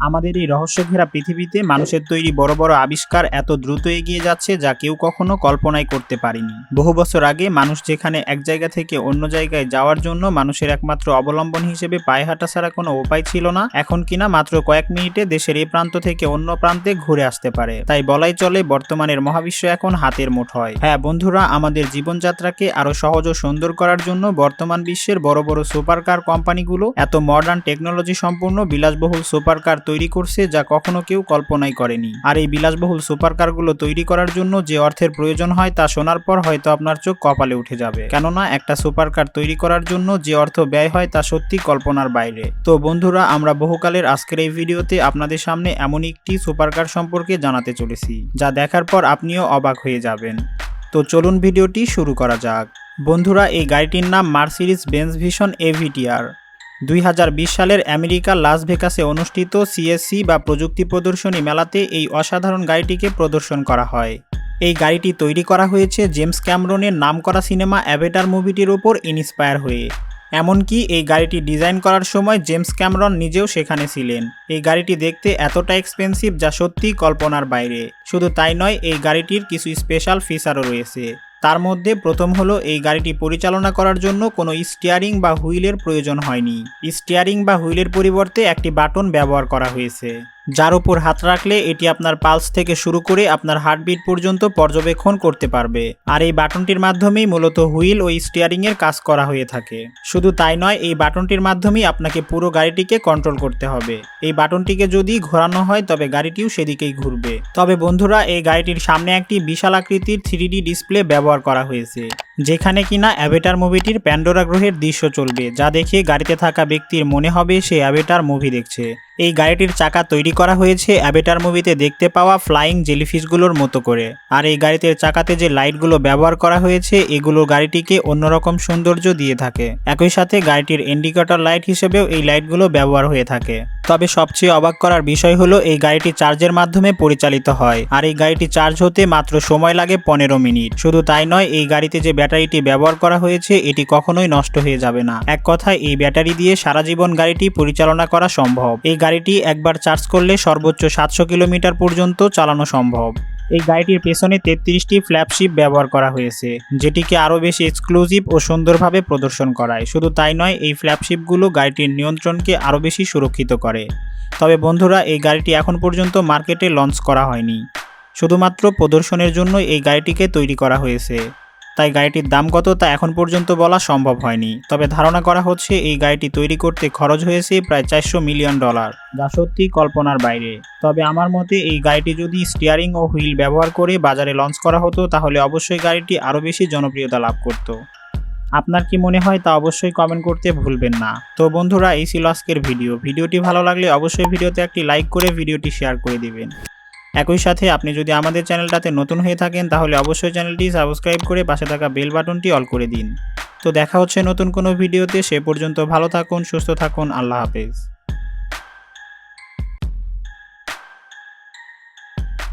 আমাদের এই রহস্য ঘেরা পৃথিবীতে মানুষের তৈরি বড় বড় আবিষ্কার এত দ্রুত এগিয়ে যাচ্ছে যা কেউ কখনো কল্পনাই করতে পারেনি। বহু বছর আগে মানুষ যেখানে এক জায়গা থেকে অন্য জায়গায় যাওয়ার জন্য মানুষের একমাত্র অবলম্বন হিসেবে পায়ে হাঁটা ছাড়া কোনো উপায় ছিল না, এখন কিনা মাত্র কয়েক মিনিটে দেশের এই প্রান্ত থেকে অন্য প্রান্তে ঘুরে আসতে পারে। তাই বলাই চলে বর্তমানের মহাবিশ্ব এখন হাতের মুঠোয়। হ্যাঁ বন্ধুরা, আমাদের জীবনযাত্রাকে আরও সহজ ও সুন্দর করার জন্য বর্তমান বিশ্বের বড় বড় সুপার কার কোম্পানিগুলো, এত মডার্ন টেকনোলজি সম্পূর্ণ বিলাসবহুল সুপার কার তৈরি করছে যা কখনো কেউ কল্পনাই করেনি। আর এই বিলাসবহুল সুপার কারগুলো তৈরি করার জন্য যে অর্থের প্রয়োজন হয় তা শোনার পর হয়তো আপনার চোখ কপালে উঠে যাবে। কেননা একটা সুপার কার তৈরি করার জন্য যে অর্থ ব্যয় হয় তা সত্যি কল্পনার বাইরে। তো বন্ধুরা, আমরা বহুকালের আজকের এই ভিডিওতে আপনাদের সামনে এমন একটি সুপার কার সম্পর্কে জানাতে চলেছি, যা দেখার পর আপনিও অবাক হয়ে যাবেন। তো চলুন ভিডিওটি শুরু করা যাক। বন্ধুরা, এই গাড়িটির নাম মার্সিডিস বেঞ্জ ভিশন এভিটিআর। দুই হাজার বিশ সালের আমেরিকা লাস ভেগাসে অনুষ্ঠিত সিএসসি বা প্রযুক্তি প্রদর্শনী মেলাতে এই অসাধারণ গাড়িটিকে প্রদর্শন করা হয়। এই গাড়িটি তৈরি করা হয়েছে জেমস ক্যামরনের নামকরা সিনেমা অ্যাভেটার মুভিটির ওপর ইন্সপায়ার হয়ে। এমনকি এই গাড়িটি ডিজাইন করার সময় জেমস ক্যামরন নিজেও সেখানে ছিলেন। এই গাড়িটি দেখতে এতটা এক্সপেন্সিভ যা সত্যিই কল্পনার বাইরে। শুধু তাই নয়, এই গাড়িটির কিছু স্পেশাল ফিচারও রয়েছে। তার মধ্যে প্রথম হলো এই গাড়িটি পরিচালনা করার জন্য কোনো স্টিয়ারিং বা হুইলের প্রয়োজন হয়নি। স্টিয়ারিং বা হুইলের পরিবর্তে একটি বাটন ব্যবহার করা হয়েছে। যার উপর হাত রাখলে এটি আপনার পালস থেকে শুরু করে আপনার হার্টবিট পর্যন্ত পর্যবেক্ষণ করতে পারবে। আর এই বাটনটির মাধ্যমেই মূলত হুইল ও স্টিয়ারিং এর কাজ করা হয়ে থাকে। শুধু তাই নয়, এই বাটনটির মাধ্যমেই আপনাকে পুরো গাড়িটিকে কন্ট্রোল করতে হবে। এই বাটনটিকে যদি ঘোরানো হয়, তবে গাড়িটিও সেদিকেই ঘুরবে। তবে বন্ধুরা, এই গাড়িটির সামনে একটি বিশাল আকৃতির থ্রি ডিসপ্লে ব্যবহার করা হয়েছে, যেখানে কিনা অ্যাভেটার মুভিটির প্যান্ডোরা গ্রহের দৃশ্য চলবে, যা দেখে গাড়িতে থাকা ব্যক্তির মনে হবে সে অ্যাভেটার মুভি দেখছে। এই গাড়িটির চাকা তৈরি করা হয়েছে অ্যাবেটার মুভিতে দেখতে পাওয়া ফ্লাইং জেলিফিশগুলোর মতো করে। আর এই গাড়িতে চাকাতে যে লাইটগুলো ব্যবহার করা হয়েছে, এগুলো গাড়িটিকে অন্যরকম সৌন্দর্য দিয়ে থাকে। একই সাথে গাড়িটির ইন্ডিকেটর লাইট হিসেবেও এই লাইটগুলো ব্যবহার হয়ে থাকে। তবে সবচেয়ে অবাক করার বিষয় হলো, এই গাড়িটি চার্জের মাধ্যমে পরিচালিত হয়। আর এই গাড়িটি চার্জ হতে মাত্র সময় লাগে পনেরো মিনিট। শুধু তাই নয়, এই গাড়িতে যে ব্যাটারিটি ব্যবহার করা হয়েছে, এটি কখনোই নষ্ট হয়ে যাবে না। এক কথায়, এই ব্যাটারি দিয়ে সারা জীবন গাড়িটি পরিচালনা করা সম্ভব। এই গাড়িটি একবার চার্জ করলে সর্বোচ্চ সাতশো কিলোমিটার পর্যন্ত চালানো সম্ভব। এই গাড়িটির পেছনে তেত্রিশটি ফ্ল্যাপশিপ ব্যবহার করা হয়েছে, যেটিকে আরও বেশি এক্সক্লুসিভ ও সুন্দরভাবে প্রদর্শন করায়। শুধু তাই নয়, এই ফ্ল্যাপশিপগুলো গাড়িটির নিয়ন্ত্রণকে আরও বেশি সুরক্ষিত করে। তবে বন্ধুরা, এই গাড়িটি এখন পর্যন্ত মার্কেটে লঞ্চ করা হয়নি। শুধুমাত্র প্রদর্শনের জন্য এই গাড়িটিকে তৈরি করা হয়েছে। তাই গাড়িটির দাম কত তা এখন পর্যন্ত বলা সম্ভব হয়নি। তবে ধারণা করা হচ্ছে এই গাড়িটি তৈরি করতে খরচ হয়েছে প্রায় চারশো মিলিয়ন ডলার, যা সত্যি কল্পনার বাইরে। তবে আমার মতে এই গাড়িটি যদি স্টিয়ারিং ও হুইল ব্যবহার করে বাজারে লঞ্চ করা হতো, তাহলে অবশ্যই গাড়িটি আরও বেশি জনপ্রিয়তা লাভ করত। আপনার কি মনে হয় তা অবশ্যই কমেন্ট করতে ভুলবেন না। তো বন্ধুরা, এই ছিল আজকের ভিডিও। ভিডিওটি ভালো লাগলে অবশ্যই ভিডিওতে একটি লাইক করে ভিডিওটি শেয়ার করে দিবেন। একই সাথে আপনি যদি আমাদের চ্যানেলটাতে নতুন হয়ে থাকেন, তাহলে অবশ্যই চ্যানেলটি সাবস্ক্রাইব করে পাশে থাকা বেল বাটনটি অল করে দিন। তো দেখা হচ্ছে নতুন কোনো ভিডিওতে, সে পর্যন্ত ভালো থাকুন, সুস্থ থাকুন, আল্লাহ হাফেজ।